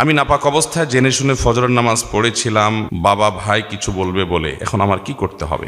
আমি নাপাক অবস্থায় জেনে শুনে ফজরের নামাজ পড়েছিলাম, বাবা ভাই কিছু বলবে বলে। এখন আমার কি করতে হবে?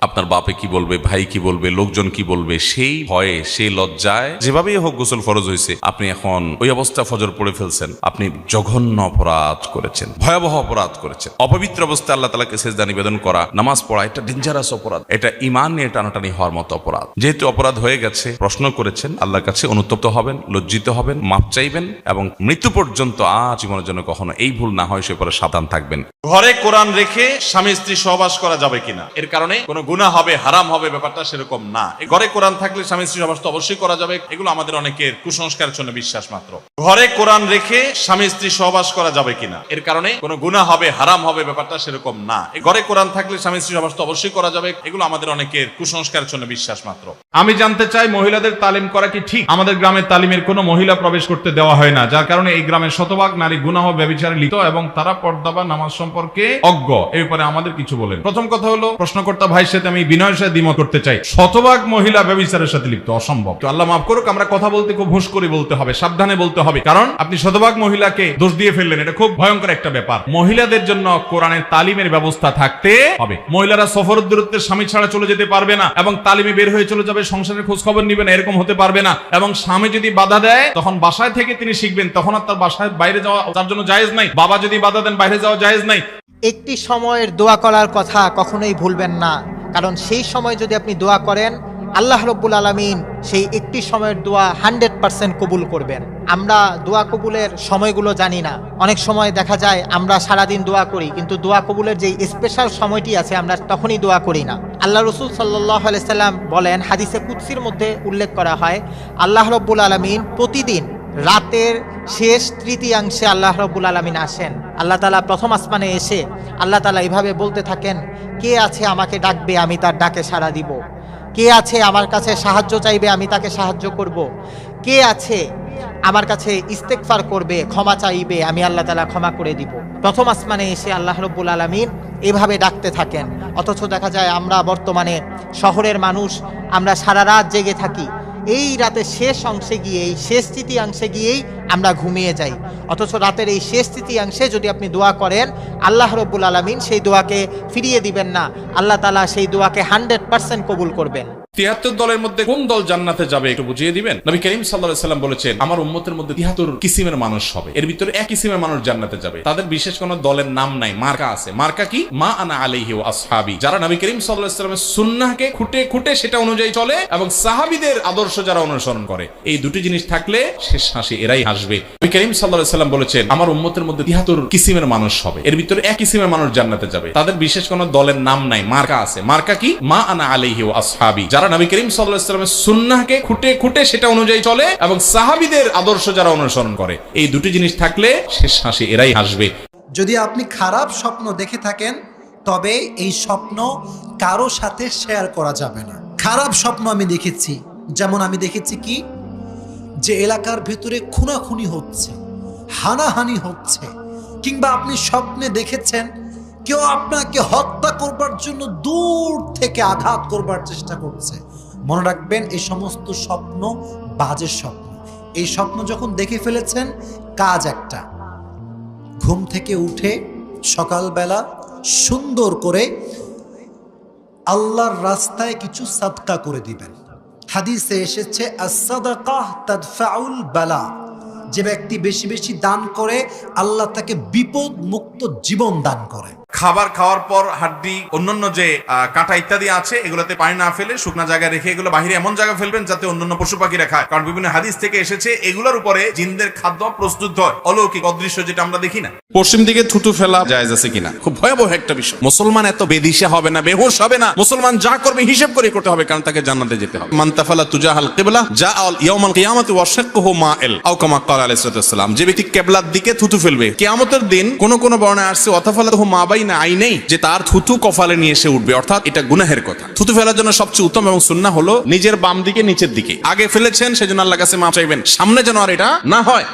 আপনার বাপে কি বলবে? ভাই কি বলবে? লোকজন কি বলবে? সেই ভয়ে, সেই লজ্জায় যেভাবেই হোক গোসল ফরজ হয়েছে, আপনি এখন ওই অবস্থা ফজর পড়ে ফেলছেন। আপনি জঘন্য অপরাধ করেছেন। ভয়াবহ অপরাধ করেছেন। অপবিত্র অবস্থায় আল্লাহ তালাকে সেজদা নিবেদন করা, নামাজ পড়া, এটা ডেঞ্জারাস অপরাধ। এটা ইমান নিয়ে টানাটানি হওয়ার মতো অপরাধ। যেহেতু অপরাধ হয়ে গেছে, প্রশ্ন করেছেন, আল্লাহর কাছে অনুতপ্ত হবেন, লজ্জিত হবেন, মাপ চাইবেন এবং মৃত্যু পর্যন্ত আর জীবনের জন্য কখনো এই ভুল না হয় সে পরে সাবধান থাকবেন। ঘরে কোরআন রেখে স্বামী স্ত্রী সহবাস করা যাবে কিনা? এর কারণে কোনো গুণা হবে হারাম হবে ব্যাপারটা সেরকম না। ঘরে কোরআন থাকলে স্বামী স্ত্রী সহবাস তো অবশ্যই করা যাবে। এগুলো আমাদের অনেকের কুসংস্কারের জন্য বিশ্বাস মাত্র। ঘরে কোরআন রেখে স্বামী স্ত্রী সহবাস করা যাবে কিনা? এর কারণে কোনো গুণা হবে হারাম হবে ব্যাপারটা সেরকম না। ঘরে কোরআন থাকলে স্বামী স্ত্রী সহবাস তো অবশ্যই করা যাবে। এগুলো আমাদের অনেকের কুসংস্কারের জন্য বিশ্বাস মাত্র। আমি জানতে চাই মহিলাদের তালিম করা কি ঠিক? আমাদের গ্রামের তালিমের কোনো মহিলা প্রবেশ করতে দেওয়া হয় না যার কারণে এই গ্রামের শতভাগ নারী গুনাহ ব্যবচারে লিপ্ত এবং তারা পর্দা বা নামাজ সম্পর্কে অজ্ঞ। এই ব্যাপারে আমাদের কিছু বলেন। প্রথম কথা হলো, প্রশ্নকর্তা ভাইয়ের সাথে আমি বিনয়ের সাথে দ্বিমত করতে চাই। শতভাগ মহিলা ব্যবচারের সাথে লিপ্ত, অসম্ভব। তো আল্লাহ মাফ করুক, আমরা কথা বলতে খুব হুঁশ করে বলতে হবে, সাবধানে বলতে হবে। কারণ আপনি শতভাগ মহিলাকে দোষ দিয়ে ফেললেন, এটা খুব ভয়ঙ্কর একটা ব্যাপার। মহিলাদের জন্য কোরআনের তালিমের ব্যবস্থা থাকতে হবে। মহিলারা সফর দূরত্বে স্বামী ছাড়া চলে যেতে পারবে না এবং তালিমে বের হয়ে চলে যাবে, সংসারের খোঁজ খবর নিবে না, এরকম হতে পারবে না। এবং স্বামী যদি বাধা দেয়, তখন বাসায় থেকে তিনি শিখবেন, তখন আর তার বাসায় বাইরে যাওয়া তার জন্য জায়েজ নাই। বাবা যদি বাধা দেন, বাইরে যাওয়া জায়েজ নাই। একটি সময়ের দোয়া করার কথা কখনোই ভুলবেন না। কারণ সেই সময় যদি আপনি দোয়া করেন, আল্লাহ রব্বুল আলমিন সেই একটি সময়ের দোয়া হান্ড্রেড পার্সেন্ট কবুল করবেন। আমরা দোয়া কবুলের সময়গুলো জানি না। অনেক সময় দেখা যায় আমরা সারাদিন দোয়া করি, কিন্তু দোয়া কবুলের যে স্পেশাল সময়টি আছে, আমরা তখনই দোয়া করি না। আল্লাহ রসুল সাল্লাহ সাল্লাম বলেন, হাদিসে কুৎসির মধ্যে উল্লেখ করা হয়, আল্লাহ রব্বুল আলমিন প্রতিদিন রাতের শেষ তৃতীয়াংশে আল্লাহ রব্বুল আলমিন আসেন। আল্লাহ তালা প্রথম আসমানে এসে আল্লাহ তালা এইভাবে বলতে থাকেন, কে আছে আমাকে ডাকবে, আমি তার ডাকে সাড়া দিব। কে আছে আমার কাছে সাহায্য চাইবে, আমি তাকে সাহায্য করব। কে আছে আমার কাছে ইস্তেকফার করবে, ক্ষমা চাইবে, আমি আল্লাহ তালা ক্ষমা করে দিব। প্রথম আসমানে এসে আল্লাহ রব্বুল আলমিন এভাবে ডাকতে থাকেন। অথচ দেখা যায় আমরা বর্তমানে শহরের মানুষ, আমরা সারা রাত জেগে থাকি। এই রাতে শেষ অংশে গিয়ে এই শেষ তৃতীয়াংশে গিয়েই আমরা ঘুমিয়ে যাই। অথচ রাতের এই শেষ তৃতীয়াংশে যদি আপনি দোয়া করেন, আল্লাহ রব্বুল আলমিন সেই দোয়াকে ফিরিয়ে দিবেন না। আল্লাহ তালা সেই দোয়াকে হান্ড্রেড পারসেন্ট কবুল করবেন। তিয়াত্তর দলের মধ্যে কোন দল জান্নাতে যাবে একটু বুঝিয়ে দিবেন? নবী করিম সাল্লাহ সাল্লাম বলেছেন, আমার উম্মতের মধ্যে তিয়াত্তর কিসিমের মানুষ হবে। এর ভিতরে এক কিসিমের মানুষ জান্নাতে যাবে। তাদের বিশেষ কোন দলের নাম নাই, মার্কা আছে। মার্কা কি? মা আনা আলাইহি ও আসহাবি। যারা নবী করিম সাল্লাহ সাল্লামের সুন্নাহকে খুঁটে খুঁটে সেটা অনুযায়ী চলে এবং সাহাবিদের আদর্শ যারা অনুসরণ করে। এই দুটি জিনিস থাকলে শেষ হাসি এরাই হাসবে। নবী করিম সাল্লাহ সাল্লাম বলেছেন, আমার উম্মতের মধ্যে তিয়াত্তর কিসিমের মানুষ হবে। এর ভিতরে এক কিসিমের মানুষ জান্নাতে যাবে। তাদের বিশেষ কোন দলের নাম নাই, মার্কা আছে। মার্কা কি? মা আনা আলাইহি ও আসহাবি। যারা নবী করিম সাল্লাহ সাল্লামের সুন্নাহকে খুঁটে খুঁটে সেটা অনুযায়ী চলে এবং সাহাবিদের আদর্শ যারা অনুসরণ করে। এই দুটি জিনিস থাকলে শেষ হাসি এরাই হাসবে। যদি আপনি খারাপ স্বপ্ন দেখে থাকেন, তবে এই স্বপ্ন কারও সাথে শেয়ার করা যাবে না। খারাপ স্বপ্ন আমি দেখেছি। যেমন আমি দেখেছি কি? যে এলাকার ভেতরে খুনাখুনি হচ্ছে, হানাহানি হচ্ছে, কিংবা আপনি স্বপ্নে দেখেছেন কেউ আপনাকে হত্যা করবার জন্য দূর থেকে আঘাত করবার চেষ্টা করছে। মনে রাখবেন, এই সমস্ত স্বপ্ন বাজে স্বপ্ন। এই স্বপ্ন যখন দেখে ফেলেছেন, কাজ একটা। ঘুম থেকে উঠে সকালবেলা সুন্দর করে আল্লাহর রাস্তায় কিছু সাদকা করে দিবেন। হাদিসে এসেছে বালা। যে ব্যক্তি বেশি বেশি দান করে, আল্লাহ তাকে বিপদ মুক্ত জীবন দান করে। খাবার খাওয়ার পর হাড্ডি, অন্যান্য যে কাঁটা ইত্যাদি আছে, এগুলোতে পানি না ফেলে শুকনা জায়গায় রেখে এগুলো বাহিরে এমন জায়গায় ফেলবেন যাতে অন্যান্য পশু পাখিরা খায়। কারণ বিভিন্ন হাদিস থেকে এসেছে, এগুলোর উপরে জিনদের খাদ্য প্রস্তুত হয়। অলৌকিক অদৃশ্য যেটা আমরা দেখি না। পশ্চিম দিকে থুতু ফেলা জায়েজ আছে কিনা? খুব ভয়াবহ একটা বিষয়। মুসলমান এত বেদিশা হবে না, বেহোশ হবে না। মুসলমান যা করবে, হিসেব করে করতে হবে, কারণ তাকে জান্নাতে যেতে হবে। মান তাফালা তুজাহাল কিবলা যা আল ইয়াউমাল কিয়ামাতি ওয়াশাক্কুহু মাইল আও কামা ক্বালা আলাইহিস সালাম। যে ব্যক্তি কিবলার দিকে থুতু ফেলবে, কিয়ামতের দিন কোন কোন বর্ণায় আসছে অতাফালাতহু মা বাইনা আইনাই যে তার থুতু কফালে নিয়ে এসে উঠবে। অর্থাৎ এটা গুনাহের কথা। থুতু ফেলার জন্য সবচেয়ে উত্তম এবং সুন্না হলো নিজের বাম দিকে নিচের দিকে। আগে ফেলেছেন, সেজন্য আল্লাহ কাছে মাপ চাইবেন। সামনে যেন আর এটা না হয়।